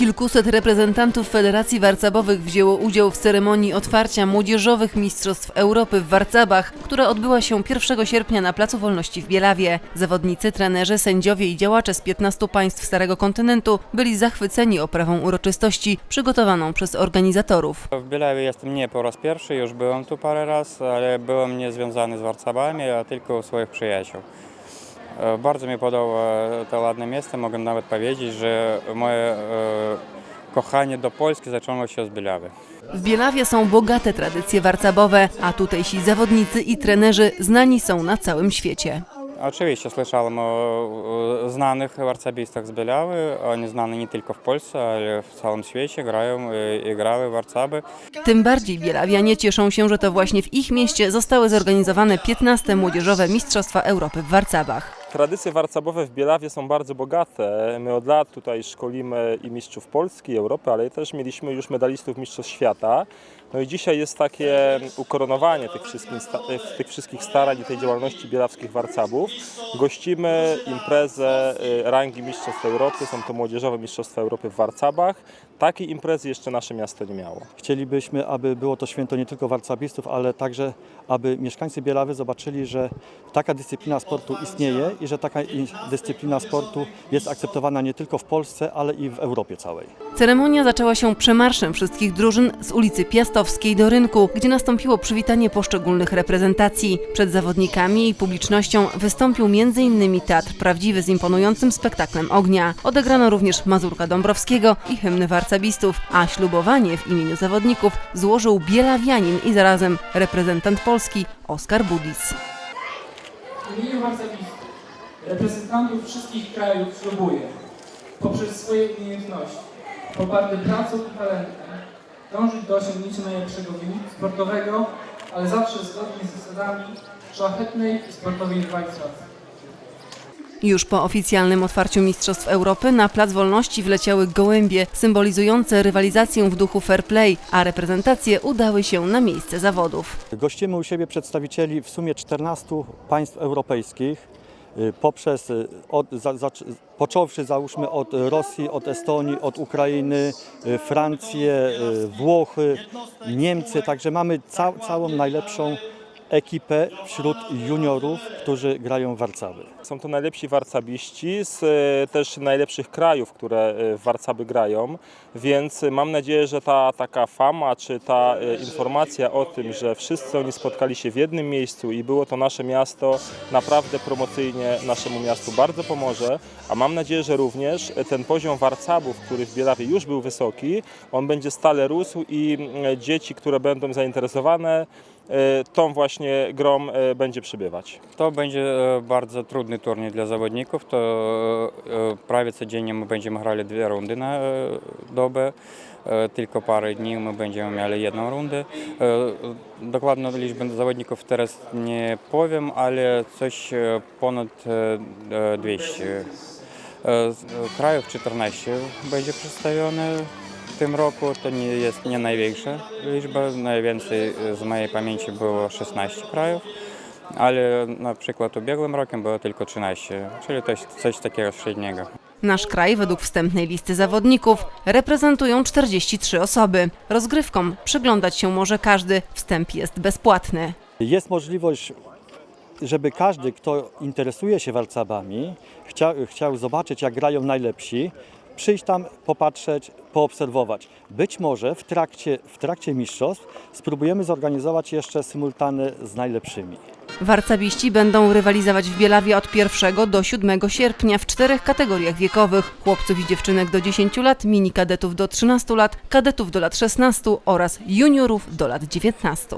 Kilkuset reprezentantów Federacji Warcabowych wzięło udział w ceremonii otwarcia Młodzieżowych Mistrzostw Europy w Warcabach, która odbyła się 1 sierpnia na Placu Wolności w Bielawie. Zawodnicy, trenerzy, sędziowie i działacze z 15 państw Starego Kontynentu byli zachwyceni oprawą uroczystości przygotowaną przez organizatorów. W Bielawie jestem nie po raz pierwszy, już byłem tu parę razy, ale byłem nie związany z Warcabami, a tylko u swoich przyjaciół. E, Bardzo mi podoba to ładne miejsce, mogę nawet powiedzieć, że moje e, kochanie do Polski zaczęło się z Bielawy. W Bielawie są bogate tradycje warcabowe, a tutejsi zawodnicy i trenerzy znani są na całym świecie. Oczywiście słyszałem o e, znanych warcabistach z Bielawy, oni znani nie tylko w Polsce, ale w całym świecie, grają e, i grały warcaby. Tym bardziej bielawianie cieszą się, że to właśnie w ich mieście zostały zorganizowane 15 Młodzieżowe Mistrzostwa Europy w Warcabach. Tradycje warcabowe w Bielawie są bardzo bogate. My od lat tutaj szkolimy i mistrzów Polski, Europy, ale też mieliśmy już medalistów mistrzostw świata. No i dzisiaj jest takie ukoronowanie tych wszystkich, sta- tych wszystkich starań i tej działalności bielawskich warcabów. Gościmy imprezę y, rangi mistrzostw Europy, są to młodzieżowe mistrzostwa Europy w Warcabach. Takiej imprezy jeszcze nasze miasto nie miało. Chcielibyśmy, aby było to święto nie tylko warcabistów, ale także, aby mieszkańcy Bielawy zobaczyli, że taka dyscyplina sportu istnieje i że taka dyscyplina sportu jest akceptowana nie tylko w Polsce, ale i w Europie całej. Ceremonia zaczęła się przemarszem wszystkich drużyn z ulicy Piastowskiej do rynku, gdzie nastąpiło przywitanie poszczególnych reprezentacji. Przed zawodnikami i publicznością wystąpił m.in. teatr prawdziwy z imponującym spektaklem ognia. Odegrano również Mazurka Dąbrowskiego i hymny warcabistów, a ślubowanie w imieniu zawodników złożył bielawianin i zarazem reprezentant Polski Oskar Budis. W imieniu arcybiskup, reprezentantów wszystkich krajów ślubuję, poprzez swoje umiejętności, poparte pracą i talentem, dążyć do osiągnięcia najlepszego wyniku sportowego, ale zawsze zgodnie z zasadami szlachetnej i sportowej rywalizacji. Już po oficjalnym otwarciu Mistrzostw Europy na Plac Wolności wleciały gołębie symbolizujące rywalizację w duchu fair play, a reprezentacje udały się na miejsce zawodów. Gościmy u siebie przedstawicieli w sumie 14 państw europejskich. Y, Poprzez, y, od, za, za, począwszy załóżmy od Rosji, od Estonii, od Ukrainy, y, Francję, Włochy, Niemcy. Także mamy ca, całą najlepszą ekipę wśród juniorów, którzy grają w Warcawy. Są to najlepsi warcabiści z e, też najlepszych krajów, które e, w warcaby grają, więc mam nadzieję, że ta taka fama czy ta e, informacja o tym, że wszyscy oni spotkali się w jednym miejscu i było to nasze miasto, naprawdę promocyjnie naszemu miastu bardzo pomoże, a mam nadzieję, że również ten poziom warcabów, który w Bielawie już był wysoki, on będzie stale rósł i dzieci, które będą zainteresowane tą właśnie grą e, będzie przybywać. To będzie e, bardzo trudny turniej dla zawodników. To e, prawie codziennie my będziemy grali dwie rundy na e, dobę. E, Tylko parę dni my będziemy mieli jedną rundę. E, Dokładną liczbę zawodników teraz nie powiem, ale coś e, ponad e, e, 200. E, z- e, Krajów 14 będzie przedstawione w tym roku. To nie jest nie największa liczba. Najwięcej z mojej pamięci było 16 krajów ale na przykład ubiegłym rokiem było tylko 13, czyli to jest coś takiego średniego. Nasz kraj według wstępnej listy zawodników reprezentują 43 osoby. Rozgrywkom przyglądać się może każdy, wstęp jest bezpłatny. Jest możliwość, żeby każdy, kto interesuje się warcabami, chciał, chciał zobaczyć, jak grają najlepsi, przyjść tam, popatrzeć, poobserwować. Być może w trakcie, w trakcie mistrzostw spróbujemy zorganizować jeszcze symultany z najlepszymi. Warcabiści będą rywalizować w Bielawie od 1 do 7 sierpnia w czterech kategoriach wiekowych: chłopców i dziewczynek do 10 lat, mini kadetów do 13 lat, kadetów do lat 16 oraz juniorów do lat 19.